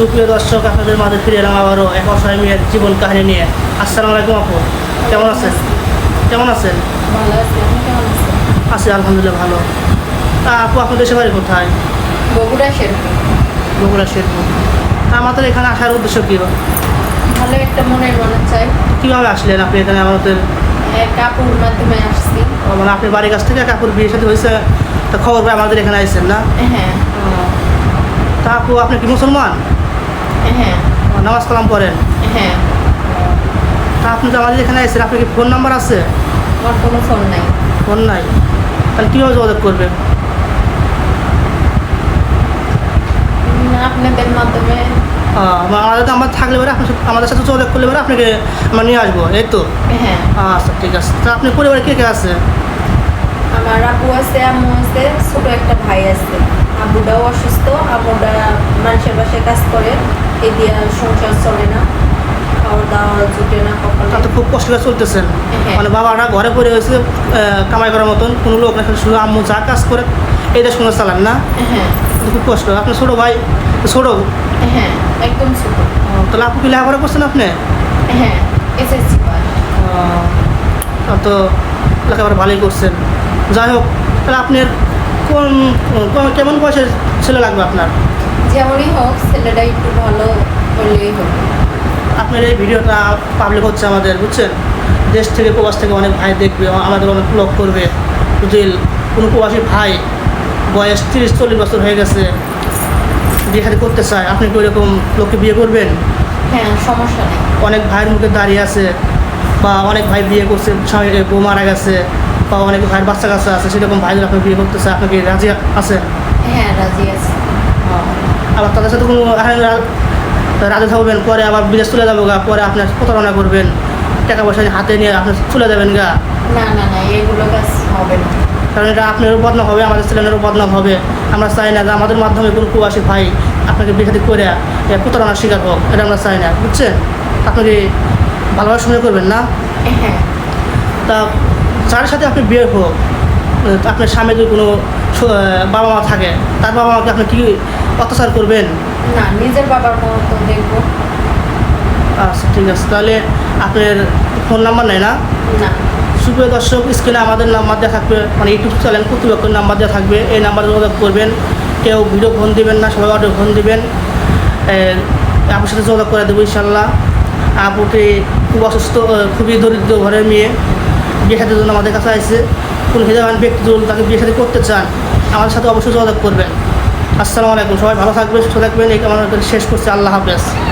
সুপ্রিয় দর্শক আপনাদের মাঝে ফিরে এলাম আবারও এক অসহায় মেয়ের জীবন কাহিনী নিয়ে। আসসালামু আলাইকুম আপু। কেমন আছেন? কেমন আছেন? আছি আলহামদুলিল্লাহ ভালো। তা আপু আপনার দেশে বাড়ি কোথায়? বগুড়া শেরপুর। বগুড়া শেরপুর। তা আমাদের এখানে আসার উদ্দেশ্য কী? ভালো একটা মনের মনে চাই। কীভাবে আসলেন আপনি এখানে আমাদের? এ, কাপড় মাধ্যমে আসছি। মানে আপনি বাড়ির কাছ থেকে কাকুর বিয়ের সাথে হয়েছে তা খবর পাই আমাদের এখানে আসছেন না? হ্যাঁ। তা আপু আপনি কি মুসলমান? হ্যাঁ। নামাজ কালাম পড়েন। হ্যাঁ। তা আপনি তো আমাদের এখানে আসছেন আপনার কি ফোন নাম্বার আছে? আমার কোনো ফোন নাই। ফোন নাই। তাহলে কীভাবে যোগাযোগ করবেন? আপনাদের মাধ্যমে। আমাদের তো আমার থাকলে পরে আপনার সাথে- আমাদের সাথে যোগাযোগ করলে পরে আপনাকে আমরা নিয়ে আসব এই তো? হ্যাঁ। আচ্ছা ঠিক আছে। তা আপনি পরিবারে কে কে আছে? আমার আপু আছে আম্মু আছে ছোট একটা ভাই আছে। আব্বুটাও অসুস্থ আব্বুটা মানুষের বাসায় কাজ করে এই দিয়ে সংসার চলে না খাওয়া দাওয়া জুটে না তা তো খুব কষ্ট করে চলতেছেন। হ্যাঁ। মানে ঘরে পড়ে হয়েছে কামাই করার মতন কোনো লোক না শুধু আম্মু যা কাজ করে শুনে চালান না। হ্যাঁ। খুব কষ্ট। আপনার ছোটো ভাই ছোটো? হ্যাঁ একদম ছোট। তাহলে আপু কি লেখাপড়া করছেন আপনি? হ্যাঁ এসএসসি তা তো লেখাপড়া ভালোই করছেন। যাই হোক তাহলে আপনার কোন কেমন বয়সের ছেলে লাগবে আপনার? যেমনই হোক ছেলেটা একটু ভালো হলেই হবে আপনার এই ভিডিওটা পাবলিক হচ্ছে আমাদের বুঝছেন? দেশ থেকে প্রবাস থেকে অনেক ভাই দেখবে আমাদের অনেক ব্লগ করবে। যদি কোনো প্রবাসী ভাই বয়স তিরিশ চল্লিশ বছর হয়ে গেছে বিয়ে করতে চায় আপনি কি ওইরকম লোককে বিয়ে করবেন? হ্যাঁ সমস্যা নেই। অনেক ভাইয়ের মুখে দাঁড়িয়ে আছে বা অনেক ভাই বিয়ে করছে বউ মারা গেছে বা অনেক ভাইয়ের বাচ্চা কাচ্চা আছে সেরকম ভাইদের আপনি বিয়ে করতে চায় আপনি কি রাজি আছেন? হ্যাঁ রাজি আছে। আবার তাদের সাথে কোনো এখন রা- রাতে থাকবেন পরে আবার বিদেশ চলে যাব গা পরে আপনার প্রতারণা করবেন টাকা পয়সা হাতে নিয়ে আপনি চলে যাবেন গা। না না না এগুলো কাজ হবে না। কারণ এটা আপনারও বদনাম হবে আমাদের ছেলেমেয়েরও বদনাম হবে। আমরা চাই না যে আমাদের মাধ্যমে কোনো প্রবাসী ভাই আপনাকে বিয়ে করে প্রতারণার শিকার হোক এটা আমরা চাই না বুঝছেন? আপনাকে ভালোভাবে শুনে করবেন না? হ্যাঁ। তা যার সাথে আপনি বিয়ে হোক আপনার স্বামী যদি কোনো বাবা মা থাকে তার বাবা মাকে আপনি কি অত্যাচার করবেন? না নিজের বাবার মতো দেখব। আচ্ছা ঠিক আছে। তাহলে আপনার ফোন নাম্বার নেই না? না। সুপ্রিয় দর্শক স্ক্রিনে আমাদের নাম্বার দেওয়া থাকবে মানে ইউটিউব চ্যানেল কর্তৃপক্ষের নাম্বার দেওয়া থাকবে। এই নাম্বারে যোগাযোগ করবেন। কেউ ভিডিও ফোন দিবেন না সবাই অডিও ফোন দিবেন। এ, আপুর সাথে যোগাযোগ করে দেবো ইনশাল্লাহ আপুটি খুব অসুস্থ খুবই দরিদ্র ঘরের মেয়ে। বিয়ে সাথে জন্য আমাদের কাছে আসছে কোনো হেদাবান ব্যক্তি যদি তাকে বিয়ে সাথে করতে চান, আমাদের সাথে অবশ্যই যোগাযোগ করবেন। আসসালামু আলাইকুম, সবাই ভালো থাকবেন, সুস্থ থাকবেন, এই আমাদের শেষ করছি। আল্লাহ হাফেজ।